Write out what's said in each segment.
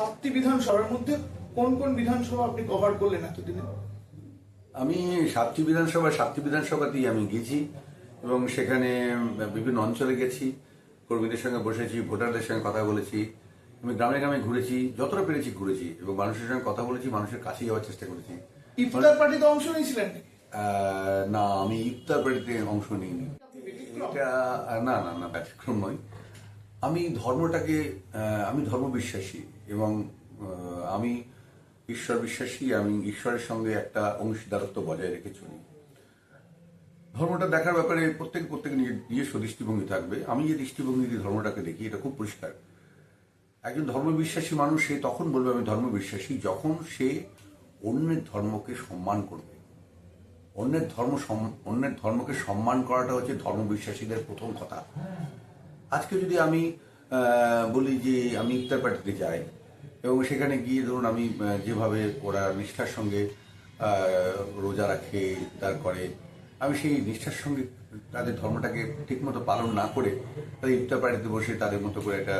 সাতটি বিধানসভার মধ্যে কোন কোন বিধানসভা আপনি কভার করলেন এতদিনে? আমি সাতটি বিধানসভা সাতটি বিধানসভাতেই আমি গেছি এবং সেখানে বিভিন্ন অঞ্চলে গেছি কর্মীদের সঙ্গে বসেছি ভোটারদের সঙ্গে কথা বলেছি আমি গ্রামে গ্রামে ঘুরেছি যতটা পেরেছি ঘুরেছি এবং মানুষের সঙ্গে কথা বলেছি মানুষের কাছে যাওয়ার চেষ্টা করেছি। ইফতার পার্টিতে অংশ নিয়েছিলেন আহ, না আমি ইফতার পার্টিতে অংশ নিইনি। এটা না না না ব্যতিক্রম নয়। আমি ধর্মটাকে আমি ধর্ম বিশ্বাসী এবং আমি ঈশ্বর বিশ্বাসী আমি ঈশ্বরের সঙ্গে একটা অংশীদারত্ব বজায় রেখে চলি ধর্মটা দেখার ব্যাপারে প্রত্যেক প্রত্যেক নিজস্ব দৃষ্টিভঙ্গি থাকবে। আমি যে দৃষ্টিভঙ্গি দিয়ে ধর্মটাকে দেখি, এটা খুব পরিষ্কার। একজন ধর্মবিশ্বাসী মানুষ, সে তখন বলবে, আমি ধর্মবিশ্বাসী যখন সে অন্যের ধর্মকে সম্মান করবে। অন্যের ধর্ম অন্যের ধর্মকে সম্মান করাটা হচ্ছে ধর্মবিশ্বাসীদের প্রথম কথা। আজকে যদি আমি বলি যে আমি ইফতার পার্টিতে যাই, এবং সেখানে গিয়ে ধরুন আমি যেভাবে ওরা নিষ্ঠার সঙ্গে রোজা রাখে, ইফতার করে, আমি সেই নিষ্ঠার সঙ্গে তাদের ধর্মটাকে ঠিকমতো পালন না করে তাদের ইফতার পার্টিতে বসে তাদের মতো করে একটা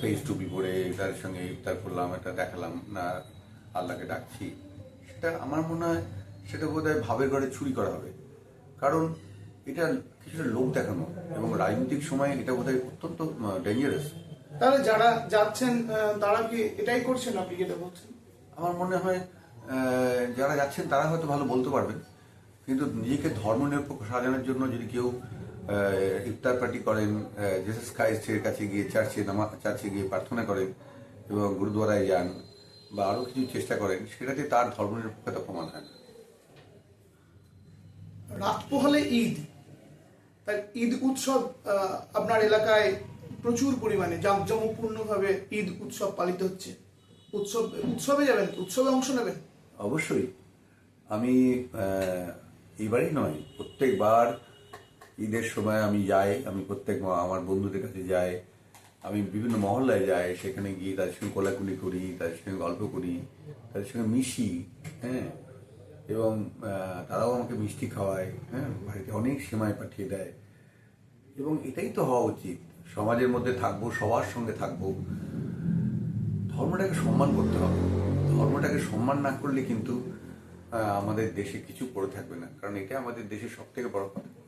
ফেস টুপি পরে তাদের সঙ্গে ইফতার করলাম, একটা দেখালাম, না, আল্লাহকে ডাকছি। সেটা আমার মনে হয় সেটা বোধহয় ভাবের ঘরে চুরি করা হবে। কারণ এটা কিছুটা লোক দেখানো এবং রাজনৈতিক সময়ে এটা বোধহয় অত্যন্ত ডেঞ্জারাস তাহলে যারা যাচ্ছেন তারা কি এটাই করছেন আপনি যেটা বলছেন? আমার মনে হয় যারা যাচ্ছেন তারা হয়তো ভালো বলতে পারবেন কিন্তু নিজেকে ধর্মনিরপেক্ষ সাজানোর জন্য যদি কেউ ইফতার পার্টি করেন জেসাস ক্রাইস্টের কাছে গিয়ে চার্চে নামা চার্চে গিয়ে প্রার্থনা করেন এবং গুরুদ্বারায় যান বা আরও কিছু চেষ্টা করেন সেটাতে তার ধর্মনিরপেক্ষতা প্রমাণ হয় না। রাত পোহালে ঈদ। তাই ঈদ উৎসব আপনার এলাকায় প্রচুর পরিমাণে জাঁকজমকপূর্ণভাবে ঈদ উৎসব পালিত হচ্ছে। উৎসব, উৎসবে যাবেন, উৎসবে অংশ নেবেন? অবশ্যই। আমি এইবারই নয়, প্রত্যেকবার ঈদের সময় আমি যাই, আমি প্রত্যেক আমার বন্ধুদের কাছে যাই, আমি বিভিন্ন মহল্লায় যাই, সেখানে গিয়ে তাদের সঙ্গে কোলাকুলি করি, তাদের সঙ্গে গল্প করি, তাদের সঙ্গে মিশি হ্যাঁ। এবং তারাও আমাকে মিষ্টি খাওয়ায় হ্যাঁ বাড়িতে অনেক সেমাই পাঠিয়ে দেয়। এবং এটাই তো হওয়া উচিত। সমাজের মধ্যে থাকব, সবার সঙ্গে থাকব। ধর্মটাকে সম্মান করতে হবে। ধর্মটাকে সম্মান না করলে কিন্তু আমাদের দেশে কিছু করে থাকবে না। কারণ এটা আমাদের দেশের সব থেকে বড় কথা।